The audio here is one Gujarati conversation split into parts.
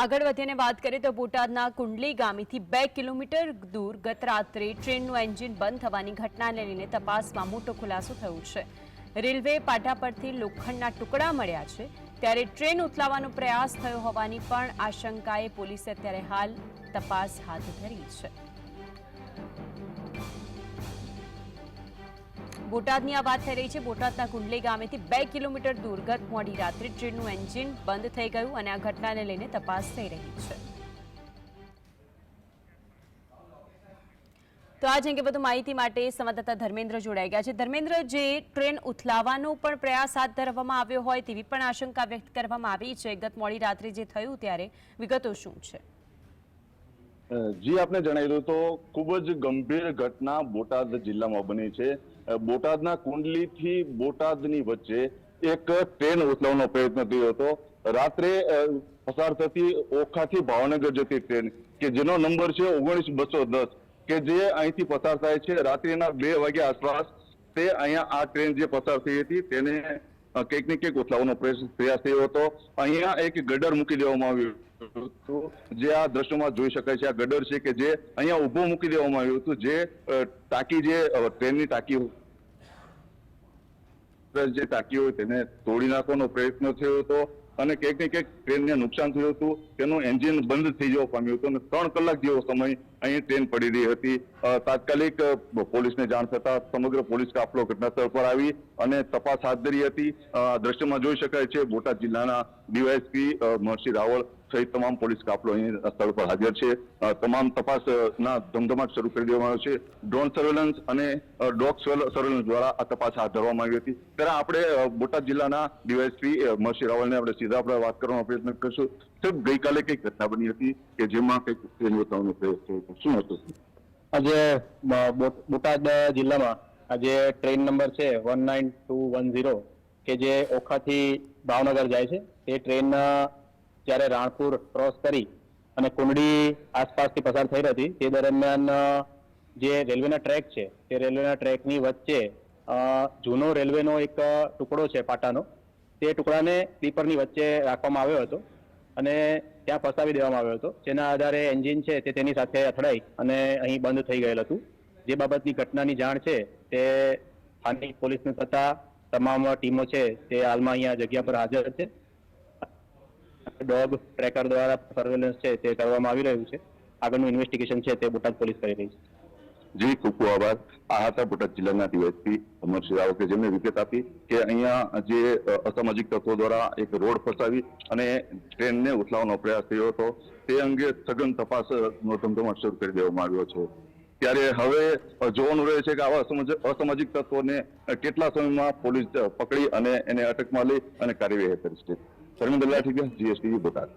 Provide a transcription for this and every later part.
આગળ વધીને વાત કરીએ તો બોટાદના કુંડલી ગામેથી બે કિલોમીટર દૂર ગત રાત્રે ટ્રેનનું એન્જિન બંધ થવાની ઘટનાને લઈને તપાસમાં મોટો ખુલાસો થયો છે. રેલવે પાટા પરથી લોખંડના ટુકડા મળ્યા છે. ત્યારે ટ્રેન ઉથલાવાનો પ્રયાસ થયો હોવાની પણ આશંકાએ પોલીસે અત્યારે હાલ તપાસ હાથ ધરી છે. બોટાદની આ વાત થઈ રહી છે. બોટાદના કુંડલી ગામેથી બે કિલોમીટર દૂર ગત મોડી રાત્રે ટ્રેનનું એન્જિન બંધ થઈ ગયું અને આ ઘટનાને લઈને તપાસ થઈ રહી છે. તો આજ અંગે વધુ માહિતી માટે સંવાદદાતા ધર્મેન્દ્ર જોડાઈ ગયા છે. ધર્મેન્દ્ર, જે ટ્રેન ઉથલાવવાનો પણ પ્રયાસ હાથ ધરવામાં આવ્યો હોય તેવી પણ આશંકા વ્યક્ત કરવામાં આવી છે. ગત મોડી રાત્રે જે થયું ત્યારે વિગતો શું છે? જી, આપને જણાવી દઉં તો ખૂબ જ ગંભીર ઘટના બોટાદ જિલ્લામાં બની છે. બોટાદના કુંડલીથી બોટાદની વચ્ચે એક ટ્રેન ઉથલાવવાનો પ્રયત્ન થયો હતો. રાત્રે પસાર થતી ઓખાથી ભાવનગર જતી ટ્રેન કે જેનો નંબર છે ઓગણીસ બસો દસ કે જે અહીંથી પસાર થાય છે રાત્રિના બે વાગ્યા આસપાસ તે અહીંયા આ ટ્રેન જે પસાર થઈ હતી તેને કંઈક ને કંઈક ઉથલાવવાનો પ્રયાસ થયો હતો. અહીંયા એક ગડર મૂકી દેવામાં આવ્યું જે આ દ્રશ્યોમાં જોઈ શકાય છે, આ ગડર છે કે જે અહીંયા ઊભું મૂકી દેવામાં આવ્યું હતું, જે ટાંકી જે ટ્રેનની ટાંકી જે ટાંકી હોય તેને તોડી નાખવાનો પ્રયત્ન થયો હતો અને ક્યાંક ને ક્યાંક ટ્રેનને નુકસાન થયું હતું. તેનું એન્જિન બંધ થઈ જવા પામ્યું હતું અને ત્રણ કલાક જેવો સમય અહીં ટ્રેન પડી રહી હતી. તાત્કાલિક પોલીસને જાણ થતા સમગ્ર પોલીસ કાફલો ઘટનાસ્થળ પર આવી અને તપાસ હાથ ધરી હતી. દ્રશ્યમાં જોઈ શકાય છે, બોટાદ જિલ્લાના ડીવાયએસપી મહર્ષિ રાવળ સહિત તમામ પોલીસ કાફલો અહીં સ્થળ પર હાજર છે. તમામ તપાસના ધમધમાટ શરૂ કરી દેવામાં આવ્યો છે. ડ્રોન સર્વેલન્સ અને ડોગ સર્વેલન્સ દ્વારા આ તપાસ હાથ ધરવામાં આવી હતી. ત્યારે આપણે બોટાદ જિલ્લાના ડીવાયએસપી મહર્ષિ રાવલને આપણે સીધા આપણે વાત કરવાનો પ્રયત્ન કરશું. સાહેબ, ગઈકાલે કઈ ઘટના બની હતી કે જેમાં કંઈક બતાવવાનો પ્રયાસ થયો શું હતું? આજે બોટાદ જિલ્લામાં આજે ટ્રેન નંબર છે one nine two one zero કે જે ઓખાથી ભાવનગર જાય છે. તે ટ્રેન જ્યારે રાણપુર ક્રોસ કરી અને કુંડળી આસપાસથી પસાર થઈ રહી હતી, તે દરમિયાન જે રેલવેના ટ્રેક છે, તે રેલવેના ટ્રેકની વચ્ચે જૂનો રેલવેનો એક ટુકડો છે પાટાનો. તે ટુકડાને સ્લીપરની વચ્ચે રાખવામાં આવ્યો હતો. અને ત્યાં ફસાવી દેવામાં આવ્યો હતો. જેના આધારે એન્જિન છે તે તેની સાથે અથડાઈ અને અહીં બંધ થઈ ગયેલ હતું. જે બાબતની ઘટનાની જાણ છે તે સ્થાનિક પોલીસને થતા તમામ ટીમો છે તે હાલમાં અહીંયા જગ્યા પર હાજર છે. ડોગ ટ્રેકર દ્વારા સર્વેલન્સ છે તે કરવામાં આવી રહ્યું છે. આગળનું ઇન્વેસ્ટિગેશન છે તે બોટાદ પોલીસ કરી રહી છે. જી ખૂબ આભાર આ હતા બોટાદ જિલ્લાના ડીવાયસપી અમરસિંહ રાવ કે જેમને વિગત આપી કે અહીંયા જે અસામાજિક તત્વો દ્વારા એક રોડ ફસાવી અને ટ્રેનને ઉથલાવવાનો પ્રયાસ થયો હતો, તે અંગે સઘન તપાસનો ધમધમાટ શરૂ કરી દેવામાં આવ્યો છે. ત્યારે હવે જોવાનું રહે છે કે આવા અસામાજિક- તત્વોને કેટલા સમયમાં પોલીસ પકડી અને એને અટકમાં લઈ અને કાર્યવાહી કરી છે. ધર્મેન્દ્ર બોટાદ.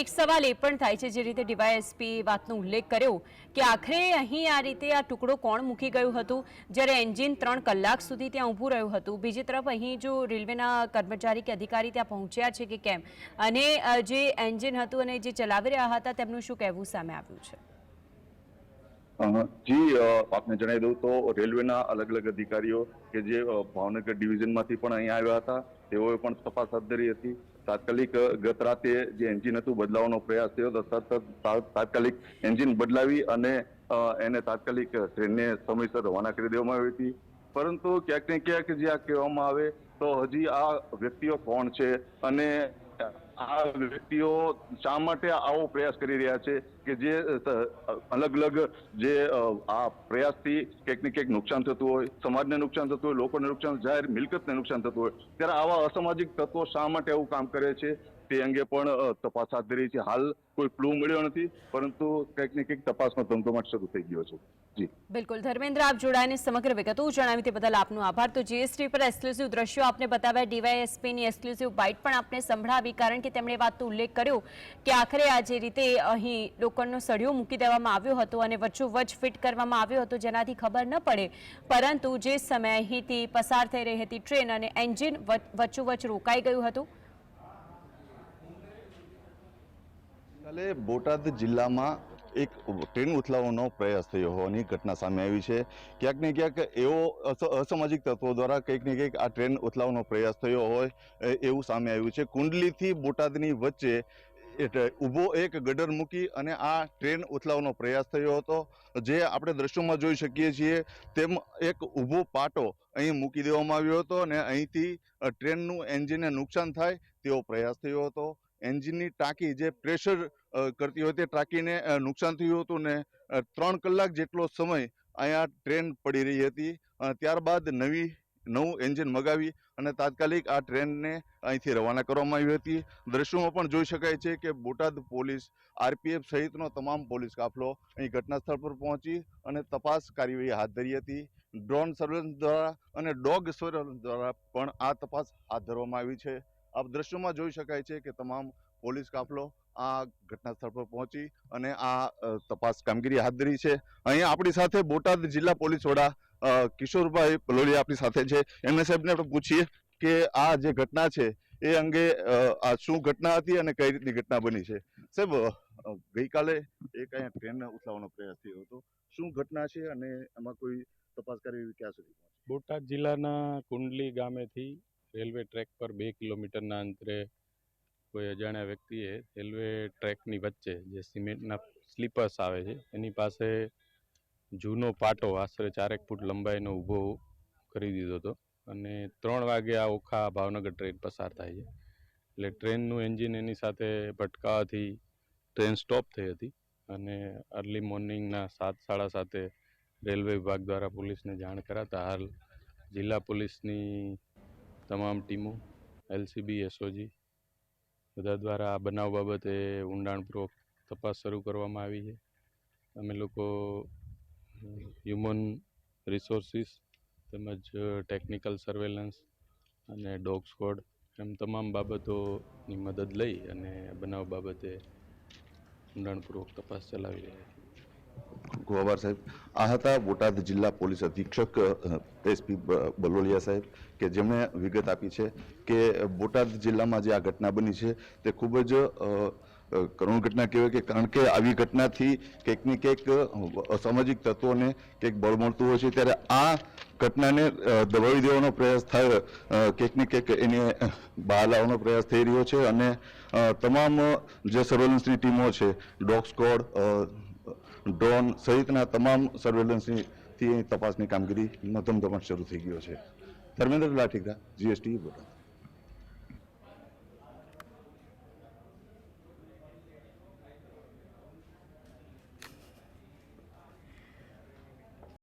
એક સવાલ એ પણ થાય છે જે રીતે ડીવાયએસપી વાતનો ઉલ્લેખ કર્યો કે આખરે અહીં આ રીતે આ ટુકડો કોણ મૂકી ગયું હતું? જ્યારે એન્જિન ત્રણ કલાક સુધી ત્યાં ઊભું રહ્યું હતું. બીજી તરફ અહીં જો રેલવેના કર્મચારી કે અધિકારી ત્યાં પહોંચ્યા છે કે કેમ? અને જે એન્જિન હતું અને જે ચલાવી રહ્યા હતા તેમનું શું કહેવું સામે આવ્યું છે? જી આપને જણાવી દઉં તો રેલવેના અલગ અલગ અધિકારીઓ કે જે ભાવનગર ડિવિઝનમાંથી પણ અહીંયા આવ્યા હતા તેઓએ પણ તપાસ હાથ ધરી હતી. તાત્કાલિક ગત રાતે જે એન્જિન હતું, બદલાવવાનો પ્રયાસ થયો, તો સતત તાત્કાલિક એન્જિન બદલાવી અને એને તાત્કાલિક ટ્રેનને સમયસર રવાના કરી દેવામાં આવી હતી. પરંતુ ક્યાંક ને ક્યાંક જે આ કહેવામાં આવે, તો હજી આ વ્યક્તિઓ કોણ છે? અને આ વ્યક્તિઓ શા માટે આવો પ્રયાસ કરી રહ્યા છે કે જે અલગ અલગ જે આ પ્રયાસથી ક્યાંક ને ક્યાંક નુકસાન થતું હોય, સમાજને નુકસાન થતું હોય, લોકોને નુકસાન, જાહેર મિલકતને નુકસાન થતું હોય, ત્યારે આવા અસામાજિક તત્વો શા માટે આવું કામ કરે છે? તે અંગે પણ તપાસ હાથ ધરી છે. હાલ કોઈ ક્લુ મળ્યો નથી, પરંતુ કંઈક ને કંઈક તપાસનો ધમધમાટ શરૂ થઈ ગયો છે. બિલકુલ. ધર્મેન્દ્ર, આપ જોડાઈને સમગ્ર વિગતો જણાવી તે બદલ આપનો આભાર. તો જીએસટી પર એક્સક્લુઝિવ દ્રશ્યો આપને બતાવ્યા. ડીવાયએસપીની એક્સક્લુઝિવ બાઇટ પણ આપને સંભળાવી, કારણ કે તેમણે વાત ઉલ્લેખ કર્યો કે આખરે આ જે રીતે અહીં લોખંડનો સળિયો મૂકી દેવામાં આવ્યો હતો અને વચ્ચોવચ ફિટ કરવામાં આવ્યો હતો, જેનાથી ખબર ન પડે. પરંતુ જે સમયે અહીંથી પસાર થઈ રહી હતી ટ્રેન અને એન્જિન વચ્ચોવચ રોકાઈ ગયું હતું. ગઈકાલે બોટાદ જિલ્લામાં એક ટ્રેન ઉથલાવવાનો પ્રયાસ થયો હોવાની ઘટના સામે આવી છે. ક્યાંક ને ક્યાંક એવો અસામાજિક તત્વો દ્વારા કંઈક ને કંઈક આ ટ્રેન ઉથલાવવાનો પ્રયાસ થયો હોય એવું સામે આવ્યું છે. કુંડલીથી બોટાદની વચ્ચે એટલે ઊભો એક ગડર મૂકી અને આ ટ્રેન ઉથલાવવાનો પ્રયાસ થયો હતો. જે આપણે દ્રશ્યોમાં જોઈ શકીએ છીએ, તેમ એક ઊભો પાટો અહીં મૂકી દેવામાં આવ્યો હતો અને અહીંથી ટ્રેનનું એન્જિનને નુકસાન થાય તેવો પ્રયાસ થયો હતો. એન્જિનની ટાંકી જે પ્રેશર કરતી હોય તે ટાંકીને નુકસાન થયું હતું ને ત્રણ કલાક જેટલો સમય અહીંયા ટ્રેન પડી રહી હતી. ત્યારબાદ નવી, નવું એન્જિન મગાવી અને તાત્કાલિક આ ટ્રેનને અહીંથી રવાના કરવામાં આવી હતી. દ્રશ્યોમાં પણ જોઈ શકાય છે કે બોટાદ પોલીસ, આરપીએફ સહિતનો તમામ પોલીસ કાફલો અહીં ઘટના સ્થળ પર પહોંચી અને તપાસ કાર્યવાહી હાથ ધરી હતી. ડ્રોન સર્વેલન્સ દ્વારા અને ડોગ સર્વેલન્સ દ્વારા પણ આ તપાસ હાથ ધરવામાં આવી છે. આપ દ્રશ્યોમાં જોઈ શકાય છે કે તમામ પોલીસ કાફલો આ ઘટના સ્થળ પર પહોંચી અને આ તપાસ કામગીરી હાથ ધરી છે. અહીંયા આપણી સાથે બોટાદ જિલ્લા પોલીસ વડા કિશોરભાઈ પલોલિયા આપણી સાથે છે. એમને સાહેબને આપણે પૂછીએ કે આ જે ઘટના છે એ અંગે આ શું ઘટના હતી અને કઈ રીતની ઘટના બની છે? સાહેબ ગઈકાલે એક અહીંયા ટ્રેન ઉઠાવવાનો પ્રયાસ થયો હતો. શું ઘટના છે અને એમાં કોઈ તપાસ કરી ક્યાં સુધી બોટાદ જિલ્લાના કુંડલી ગામેથી રેલવે ટ્રેક પર બે કિલોમીટરના અંતરે કોઈ અજાણ્યા વ્યક્તિએ રેલવે ટ્રેકની વચ્ચે જે સિમેન્ટના સ્લીપર્સ આવે છે, એની પાસે જૂનો પાટો આશરે ચારેક ફૂટ લંબાઈનો ઊભો કરી દીધો હતો અને ત્રણ વાગે આ ઓખા ભાવનગર ટ્રેન પસાર થાય છે. એટલે ટ્રેનનું એન્જિન એની સાથે ભટકાવાથી ટ્રેન સ્ટોપ થઈ હતી અને અર્લી મોર્નિંગના સાત, સાડા સાતે રેલવે વિભાગ દ્વારા પોલીસને જાણ કરાતા હાલ જિલ્લા પોલીસની તમામ ટીમો, એલસીબી, એસઓજી, બધા દ્વારા આ બનાવ બાબતે ઊંડાણપૂર્વક તપાસ શરૂ કરવામાં આવી છે. અમે લોકો, હ્યુમન રિસોર્સિસ તેમજ ટેકનિકલ સર્વેલન્સ અને ડોગ સ્કોડ એમ તમામ બાબતોની મદદ લઈ અને બનાવ બાબતે ઊંડાણપૂર્વક તપાસ ચલાવી રહ્યા છીએ ખૂબ સાહેબ, આ હતા બોટાદ જિલ્લા પોલીસ અધિક્ષક એસપી બલોલિયા સાહેબ, કે જેમણે વિગત આપી છે કે બોટાદ જિલ્લામાં જે આ ઘટના બની છે તે ખૂબ જ કરુણ ઘટના કહેવાય કે કારણ કે આવી ઘટનાથી કંઈક ને કંઈક અસામાજિક તત્વોને કંઈક બળ મળતું હોય છે, ત્યારે આ ઘટનાને દબાવી દેવાનો પ્રયાસ થાય કંઈક ને કંઈક એને બહાર લાવવાનો પ્રયાસ થઈ રહ્યો છે અને તમામ જે સર્વેલન્સની ટીમો છે, ડોગ સ્કોડ ડ્રોન સહિતના તમામ સર્વેલન્સની તપાસની કામગીરી મધ્યમ શરૂ થઈ ગયો છે. ધર્મેન્દ્ર લાઠીકા જીએસટી બોટાદ.